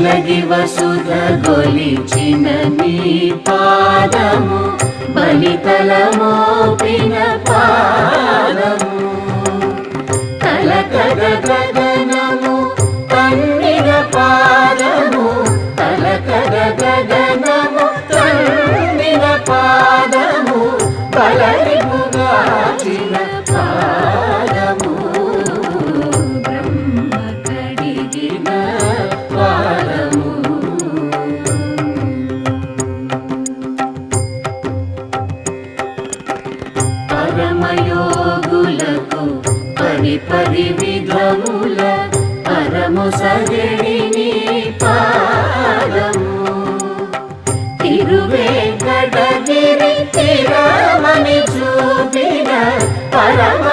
తొలగి వసుధ గొలిచిన నీ పాదము బలితలమోపిన పాదము. తల కద గగనము పన్నిన పాదము తల కద గగనము తన్నిన పాదము బలరిపుగాచిన పాదము. బ్రహ్మ కడిగిన పరమయోగులకు పరి పరి విధముల పరము సగణిని పాదము. తిరువేంకటగిరి తిరమని చూపిన పరమ